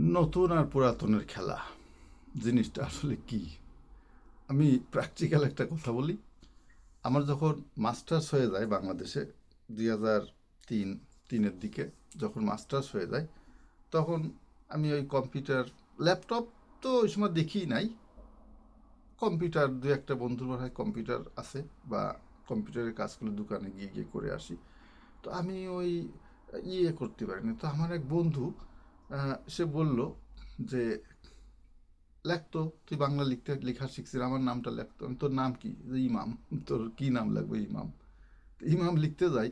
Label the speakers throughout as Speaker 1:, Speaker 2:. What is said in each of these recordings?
Speaker 1: নতুন আর পুরাতনের খেলা। জিনিসটা আসলে কি? আমি প্র্যাকটিক্যাল একটা কথা বলি। আমার যখন মাস্টার্স হয়ে যায় বাংলাদেশে দুই হাজার তিন, তিনের দিকে যখন মাস্টার্স হয়ে যায়, তখন আমি ওই কম্পিউটার ল্যাপটপ তো ওই সময় দেখি নাই। কম্পিউটার দু একটা বন্ধুর বাসায় কম্পিউটার আছে বা কম্পিউটারের কাজগুলো দোকানে গিয়ে গিয়ে করে আসি। তো আমি ওই ইয়ে করতে পারিনি। তো আমার এক বন্ধু সে বলল যে লেখতো তুই বাংলা লিখতে, লেখা শিখছিস, আমার নামটা লেখতো তোর নাম কি? যে ইমাম। তোর কি নাম লাগবে? ইমাম। ইমাম লিখতে যাই,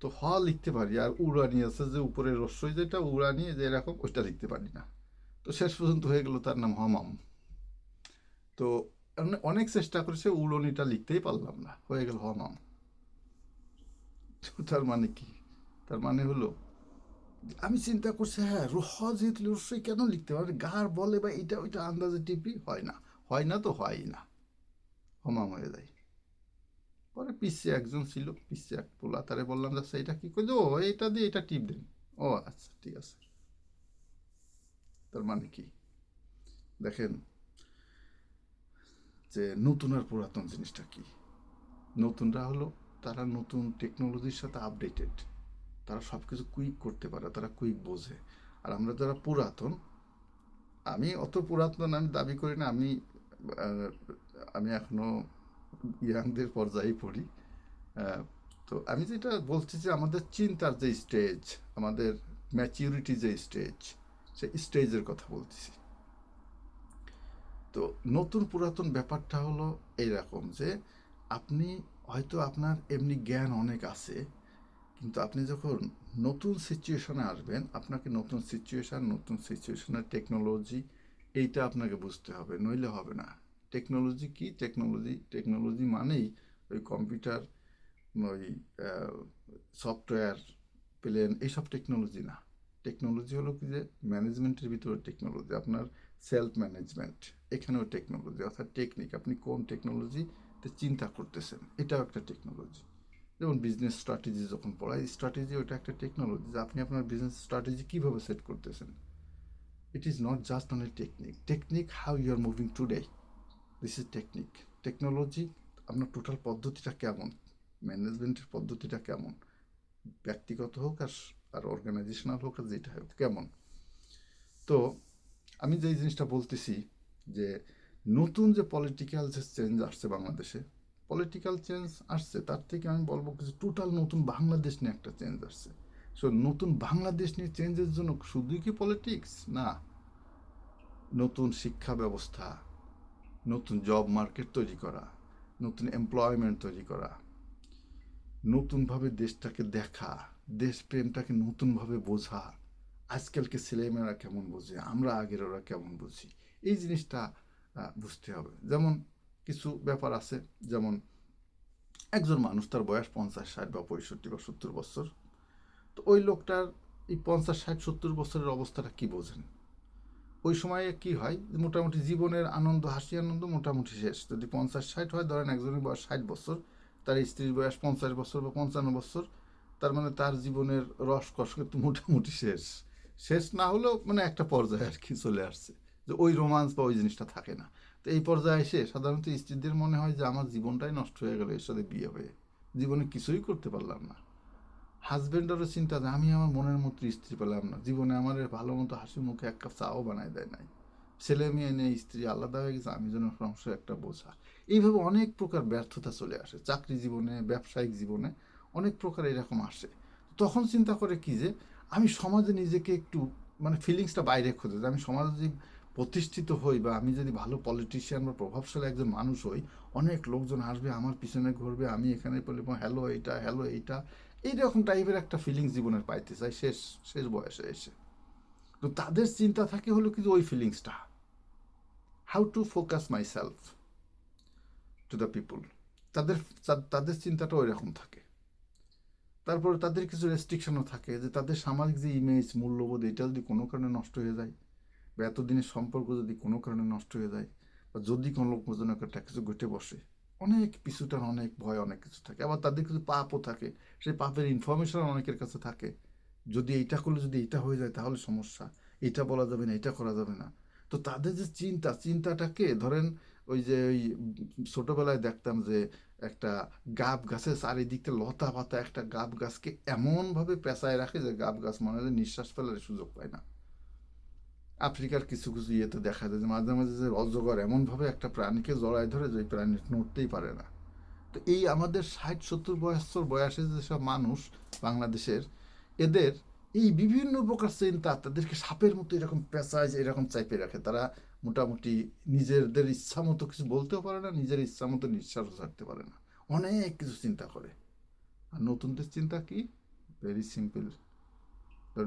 Speaker 1: তো হ লিখতে পারি, আর উড়ানি আছে যে উপরে রস্যই যেটা উড়ানি যে এরকম, ওইটা লিখতে পারি না। তো শেষ পর্যন্ত হয়ে গেল তার নাম হমাম। তো অনে- অনেক চেষ্টা করেছে উড়নিটা লিখতেই পারলাম না, হয়ে গেল হমাম। তার মানে কি? তার মানে হলো আমি চিন্তা করছি হ্যাঁ রহ যেহেতু রসই কেন লিখতে পারে? গার বলে বা এটা ওইটা আন্দাজে টিপি, হয় না। হয় না তো হয়ই না। হমাম হয়ে যায়। পরে পিসে একজন ছিল, পিসে এক পোলা, তারে বললাম যে এটা কি? করছ ও, এটা দিয়ে এটা টিপ দেন। ও আচ্ছা ঠিক আছে। তার মানে কি? দেখেন, যে নতুন আর পুরাতন জিনিসটা কি? নতুনরা হলো, তারা নতুন টেকনোলজির সাথে আপডেটেড তারা সব কিছু কুইক করতে পারে, তারা কুইক বোঝে। আর আমরা যারা পুরাতন, আমি অত পুরাতন আমি দাবি করি না, আমি আমি এখনও ইয়াংদের পর্যায়ে পড়ি। তো আমি যেটা বলছি যে আমাদের চিন্তার যে স্টেজ আমাদের ম্যাচিউরিটি যে স্টেজ সেই স্টেজের কথা বলতেছি। তো নতুন পুরাতন ব্যাপারটা হলো এইরকম যে, আপনি হয়তো আপনার এমনি জ্ঞান অনেক আছে কিন্তু আপনি যখন নতুন সিচুয়েশনে আসবেন, আপনাকে নতুন সিচুয়েশান নতুন সিচুয়েশনের টেকনোলজি এইটা আপনাকে বুঝতে হবে, নইলে হবে না। টেকনোলজি কি? টেকনোলজি টেকনোলজি মানেই ওই কম্পিউটার ওই সফটওয়্যার প্লেন এইসব টেকনোলজি না। টেকনোলজি হলো কি যে ম্যানেজমেন্টের ভিতরে টেকনোলজি আপনার সেলফ ম্যানেজমেন্ট এখানেও টেকনোলজি অর্থাৎ টেকনিক আপনি কোন টেকনোলজিতে চিন্তা করতেছেন, এটাও একটা টেকনোলজি যেমন বিজনেস স্ট্র্যাটেজি যখন পড়াই স্ট্র্যাটেজি ওটা একটা টেকনোলজি যে আপনি আপনার বিজনেস স্ট্র্যাটেজি কীভাবে সেট করতেছেন। It is not just only technique technique how you are moving today this is technique technology আপনার টোটাল পদ্ধতিটা কেমন? ম্যানেজমেন্টের পদ্ধতিটা কেমন? ব্যক্তিগত হোক আর আর অর্গানাইজেশনাল হোক আর যেটা হোক, কেমন? তো, আমি যে জিনিসটা বলতেছি যে, নতুন যে পলিটিক্যাল যে চেঞ্জ আসছে বাংলাদেশে পলিটিক্যাল চেঞ্জ আসছে, তার থেকে আমি বলব কিছু টোটাল নতুন বাংলাদেশ নিয়ে একটা চেঞ্জ আসছে। সো নতুন বাংলাদেশ নিয়ে চেঞ্জের জন্য শুধুই কি পলিটিক্স না। নতুন শিক্ষা ব্যবস্থা, নতুন জব মার্কেট তৈরি করা, নতুন এমপ্লয়মেন্ট তৈরি করা, নতুনভাবে দেশটাকে দেখা, দেশপ্রেমটাকে নতুনভাবে বোঝা, আজকালকে ছেলেমেয়েরা কেমন বোঝে, আমরা আগের ওরা কেমন বুঝি, এই জিনিসটা বুঝতে হবে। যেমন কিছু ব্যাপার আছে, যেমন একজন মানুষ তার বয়স পঞ্চাশ, ষাট বা পঁয়ষট্টি বা সত্তর বছর। তো ওই লোকটার এই পঞ্চাশ, ষাট, সত্তর বছরের অবস্থাটা কি বোঝেন? ওই সময়ে কি হয় মোটামুটি জীবনের আনন্দ, হাসি আনন্দ মোটামুটি শেষ। যদি পঞ্চাশ, ষাট হয়, ধরেন একজনের বয়স ষাট বছর, তার স্ত্রীর বয়স পঞ্চাশ বছর বা পঞ্চান্ন বছর, তার মানে তার জীবনের রস কষ্ট কিন্তু মোটামুটি শেষ। শেষ না হলেও মানে একটা পর্যায়ে আর কি চলে আসছে, যে ওই রোমান্স বা ওই জিনিসটা থাকে না। তো এই পর্যায়ে এসে সাধারণত স্ত্রীদের মনে হয় যে আমার জীবনটাই নষ্ট হয়ে গেল এর সাথে বিয়ে হয়ে। জীবনে কিছুই করতে পারলাম না। হাজব্যান্ডেরও চিন্তা যে আমি আমার মনের মতো স্ত্রী পেলাম না। জীবনে আমার ভালো মতো হাসি মুখে এক কাপ চাও বানায় দেয় নাই। ছেলে মেয়ে নিয়ে স্ত্রী আলাদা হয়ে গেছে, আমি যেন সংসার একটা বোঝা। এইভাবে অনেক প্রকার ব্যর্থতা চলে আসে। চাকরি জীবনে, ব্যবসায়িক জীবনে অনেক প্রকার এরকম আসে। তখন চিন্তা করে কি যে, আমি সমাজে নিজেকে একটু মানে ফিলিংসটা বাইরে খুঁজে যে আমি সমাজে প্রতিষ্ঠিত হই বা আমি যদি ভালো পলিটিশিয়ান বা প্রভাবশালী একজন মানুষ হই, অনেক লোকজন আসবে, আমার পিছনে ঘুরবে, আমি এখানে বলব হ্যালো এইটা হ্যালো এইটা। এইরকম টাইপের একটা ফিলিংস জীবনের পাইতে চাই, শেষ শেষ বয়সে এসে। তো তাদের চিন্তা থাকে হলো কিন্তু ওই ফিলিংসটা how to focus my self to the people তাদের তাদের চিন্তাটা ওই রকম থাকে। তারপরে তাদের কিছু রেস্ট্রিকশনও থাকে যে তাদের সামাজিক যে ইমেজ মূল্যবোধ এটা যদি কোনো কারণে নষ্ট হয়ে যায় বা এতদিনের সম্পর্ক যদি কোনো কারণে নষ্ট হয়ে যায় বা যদি কোনো লোক মনে একটা কিছু ঘটে বসে, অনেক পিছুটার অনেক ভয়, অনেক কিছু থাকে। আবার তাদের কিছু পাপও থাকে। সেই পাপের ইনফরমেশন অনেকের কাছে থাকে। যদি এইটা করলে যদি এটা হয়ে যায় তাহলে সমস্যা। এটা বলা যাবে না এটা করা যাবে না। তো তাদের যে চিন্তা, চিন্তাটাকে ধরেন ওই যে ওই ছোটোবেলায় দেখতাম যে একটা গাব গাছের চারিদিকটা লতা পাতা একটা গাব গাছকে এমনভাবে পেঁচায় রাখে যে গাব গাছ মনে হয় নিঃশ্বাস ফেলার সুযোগ পায় না। আফ্রিকার কিছু কিছু ইয়েতে দেখা যায় যে মাঝে মাঝে যে অজগর এমনভাবে একটা প্রাণীকে জড়ায় ধরে যে ওই প্রাণী নড়তেই পারে না। তো এই আমাদের ষাট, সত্তর বয়স্কর বয়সে যেসব মানুষ বাংলাদেশের, এদের এই বিভিন্ন প্রকার চিন্তা তাদেরকে সাপের মতো এরকম পেঁচায় এরকম চাইপে রাখে। তারা মোটামুটি নিজেদের ইচ্ছা মতো কিছু বলতেও পারে না, নিজের ইচ্ছা মতো নিঃশ্বাসও ছাড়তে পারে না। অনেক কিছু চিন্তা করে। আর নতুনদের চিন্তা কি? ভেরি সিম্পল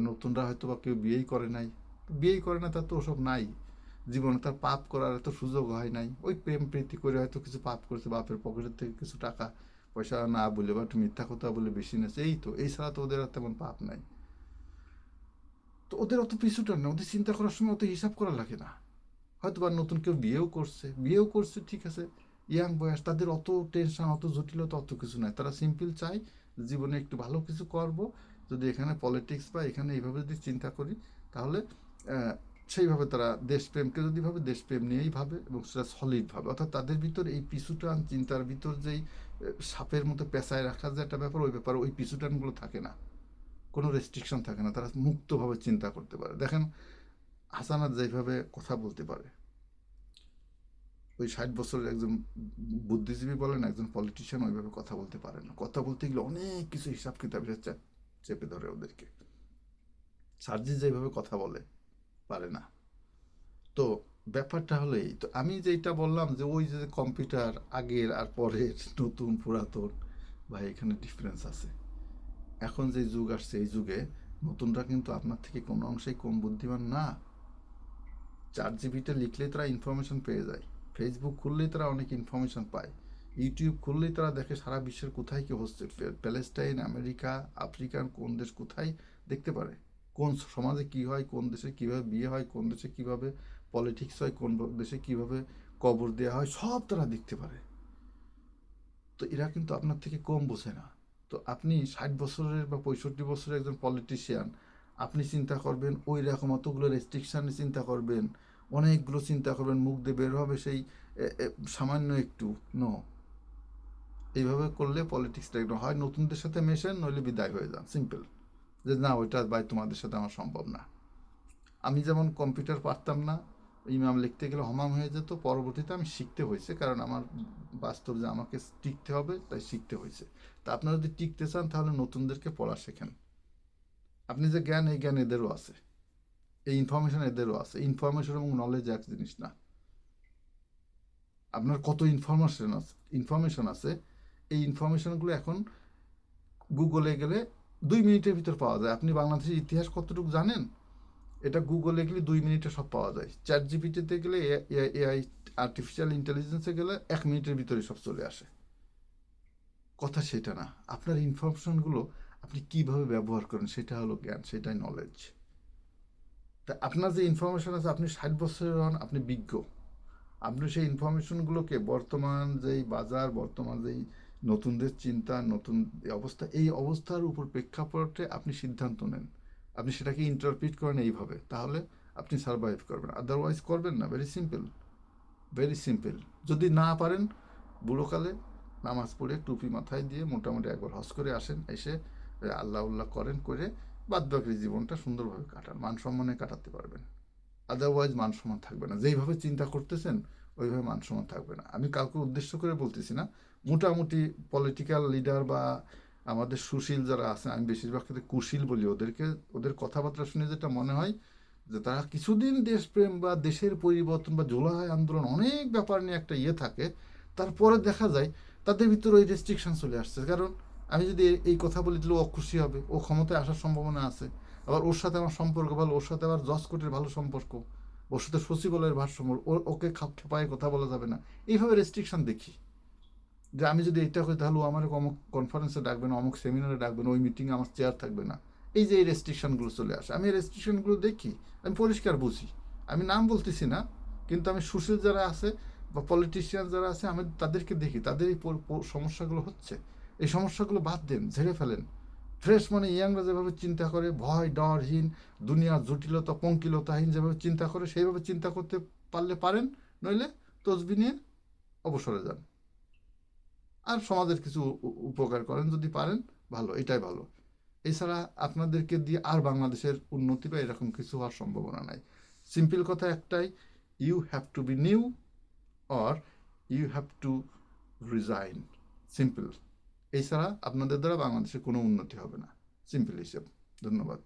Speaker 1: নতুনরা হয়তো বা কেউ বিয়েই করে নাই। বিয়েই করে না, তার তো ওসব নাই জীবনে, তার পাপ করার এত সুযোগ হয় নাই। ওই প্রেম প্রীতি করে হয়তো কিছু পাপ করেছে, বাপের পকেটের থেকে কিছু টাকা পয়সা না বলে বা একটু মিথ্যা কথা বলে বেশি নেছে এই তো, এই ছাড়া তো ওদের আর তেমন পাপ নাই। তো ওদের অত পিছুটার না, ওদের চিন্তা করার সময় অত হিসাব করা লাগে না। হয়তো বা নতুন কেউ বিয়েও করছে বিয়েও করছে, ঠিক আছে, ইয়াং বয়স, তাদের অত টেনশন অত জটিলতা, অত কিছু নাই। তারা সিম্পল চায়, জীবনে একটু ভালো কিছু করব, যদি এখানে পলিটিক্স বা এখানে এইভাবে যদি চিন্তা করি, তাহলে সেইভাবে তারা দেশপ্রেমকে যদি ভাবে, দেশপ্রেম নিয়েই ভাবে এবং সেটা সলিড ভাবে। অর্থাৎ তাদের ভিতর এই পিছুটান, চিন্তার ভিতর যেই সাপের মতো পেঁচায় রাখার যে একটা ব্যাপার, ওই ব্যাপার ওই পিছুটানগুলো থাকে না। কোনো রেস্ট্রিকশন থাকে না। তারা মুক্তভাবে চিন্তা করতে পারে। দেখেন, হাসানাত যেভাবে কথা বলতে পারে। ওই ষাট বছরের একজন বুদ্ধিজীবী বলেন, একজন পলিটিশিয়ান ওইভাবে কথা বলতে পারে না। কথা বলতে গেলে অনেক কিছু হিসাব কিতাব চেপে ধরে ওদেরকে। সার্জি যেভাবে কথা বলে পারে না। তো ব্যাপারটা হলো এই, তো আমি যেটা বললাম যে ওই যে কম্পিউটার আগের আর পরের নতুন পুরাতন বা এখানে ডিফারেন্স আছে। এখন যে যুগ আসছে, এই যুগে নতুনরা কিন্তু আপনার থেকে কোনো অংশেই কম বুদ্ধিমান না। চার জিবিতে লিখলেই তারা ইনফরমেশন পেয়ে যায়। ফেসবুক খুললেই তারা অনেক ইনফরমেশন পায়। ইউটিউব খুললেই তারা দেখে সারা বিশ্বের কোথায় কি হচ্ছে প্যালেস্টাইন আমেরিকা আফ্রিকান কোন দেশ কোথায় দেখতে পারে। কোন সমাজে কি হয়, কোন দেশে কীভাবে বিয়ে হয়, কোন দেশে কীভাবে পলিটিক্স হয়, কোন দেশে কীভাবে কবর দেওয়া হয়, সব তারা দেখতে পারে। তো এরা কিন্তু আপনার থেকে কম বোঝে না। তো আপনি ষাট বছরের বা পঁয়ষট্টি বছরের একজন পলিটিশিয়ান আপনি চিন্তা করবেন ওই রকম অতগুলো রেস্ট্রিকশানে চিন্তা করবেন, অনেকগুলো চিন্তা করবেন, মুখ দিয়ে বের হবে সেই সামান্য একটু ন এইভাবে করলে পলিটিক্সটা একটু হয়, নতুনদের সাথে মেশেন, নইলে বিদায় হয়ে যান সিম্পল যে, না, ওইটা ভাই তোমাদের সাথে আমার সম্ভব না। আমি যেমন কম্পিউটার পারতাম না, ইমাম লিখতে গেলে হমাম হয়ে যেত, পরবর্তীতে আমি শিখতে হয়েছে, কারণ আমার বাস্তব যে আমাকে টিকতে হবে, তাই শিখতে হয়েছে। তা আপনারা যদি টিকতে চান, তাহলে নতুনদেরকে পড়া শেখেন। আপনি যে জ্ঞান, এই জ্ঞান এদেরও আছে। এই ইনফরমেশন এদেরও আছে। ইনফরমেশন এবং নলেজ এক জিনিস না। আপনার কত ইনফরমেশন আছে ইনফরমেশন আছে। এই ইনফরমেশনগুলো এখন গুগলে গেলে দুই মিনিটের ভিতর পাওয়া যায়। আপনি বাংলাদেশের ইতিহাস কতটুকু জানেন? এটা গুগলে গেলে দুই মিনিটে সব পাওয়া যায়। চ্যাট জিপিটিতে গেলে এআই আর্টিফিশিয়াল ইন্টেলিজেন্সে গেলে এক মিনিটের ভিতরে সব চলে আসে। কথা সেটা না। আপনার ইনফরমেশনগুলো আপনি কীভাবে ব্যবহার করেন সেটা হলো জ্ঞান, সেটাই নলেজ তা আপনার যে ইনফরমেশন আছে, আপনি ষাট বছরের হন, আপনি বিজ্ঞ। আপনি সেই ইনফরমেশনগুলোকে বর্তমান যেই বাজার, বর্তমান যেই নতুনদের চিন্তা, নতুন অবস্থা, এই অবস্থার উপর প্রেক্ষাপটে আপনি সিদ্ধান্ত নেন। আপনি সেটাকে ইন্টারপ্রিট করেন এইভাবে, তাহলে আপনি সার্ভাইভ করবেন। আদারওয়াইজ করবেন না ভেরি সিম্পল ভেরি সিম্পল যদি না পারেন, বুড়োকালে নামাজ পড়ে টুপি মাথায় দিয়ে মোটামুটি একবার হজ করে আসেন, এসে আল্লাহ উল্লাহ করেন, করে বাদ বাকি জীবনটা সুন্দরভাবে কাটান। মান সম্মানে কাটাতে পারবেন। আদারওয়াইজ মান সম্মান থাকবে না। যেইভাবে চিন্তা করতেছেন ওইভাবে মান সম্মান থাকবে না। আমি কাউকে উদ্দেশ্য করে বলতেছি না, মোটামুটি পলিটিক্যাল লিডার বা আমাদের সুশীল যারা আছে আমি বেশিরভাগ ক্ষেত্রে কুশীল বলি ওদেরকে, ওদের কথাবার্তা শুনে যেটা মনে হয় যে তারা কিছুদিন দেশপ্রেম বা দেশের পরিবর্তন বা জুলাই আন্দোলন অনেক ব্যাপার নিয়ে একটা ইয়ে থাকে, তারপরে দেখা যায় তাদের ভিতরে ওই রেস্ট্রিকশন চলে আসছে। কারণ আমি যদি এই কথা বলি তাহলে ও খুশি হবে, ও ক্ষমতায় আসার সম্ভাবনা আছে, আবার ওর সাথে আমার সম্পর্ক ভালো, ওর সাথে আবার জজ কোর্টের ভালো সম্পর্ক। সাথে সচিবালয়ের ভারসাম্য ওকে খাপ খেপায় কথা বলা যাবে না। এইভাবে রেস্ট্রিকশন দেখি। যে আমি যদি এটা করি, তাহলে ও আমার অমুক কনফারেন্সে ডাকবে না, অমুক সেমিনারে ডাকবে না, ওই মিটিংয়ে আমার চেয়ার থাকবে না। এই যে এই রেস্ট্রিকশনগুলো চলে আসে। আমি এই রেস্ট্রিকশনগুলো দেখি, আমি পরিষ্কার বুঝি। আমি নাম বলতেছি না, কিন্তু আমি সুশীল যারা আছে বা পলিটিশিয়ান যারা আছে, আমি তাদেরকে দেখি। তাদের এই সমস্যাগুলো হচ্ছে। এই সমস্যাগুলো বাদ দেন, ঝেড়ে ফেলেন। ফ্রেশ মানে ইয়াংরা যেভাবে চিন্তা করে, ভয়, ডরহীন দুনিয়ার জটিলতা, পঙ্কিলতাহীন যেভাবে চিন্তা করে, সেইভাবে চিন্তা করতে পারলে পারেন, নইলে তসবি নিয়ে অবসরে যান। আর সমাজের কিছু উপকার করেন যদি পারেন, ভালো, এটাই ভালো। এছাড়া আপনাদেরকে দিয়ে আর বাংলাদেশের উন্নতি বা এরকম কিছু হওয়ার সম্ভাবনা নাই। সিম্পল কথা একটাই you have to be new or you have to resign simple এছাড়া আপনাদের দ্বারা বাংলাদেশের কোনো উন্নতি হবে না। সিম্পল হিসেব ধন্যবাদ।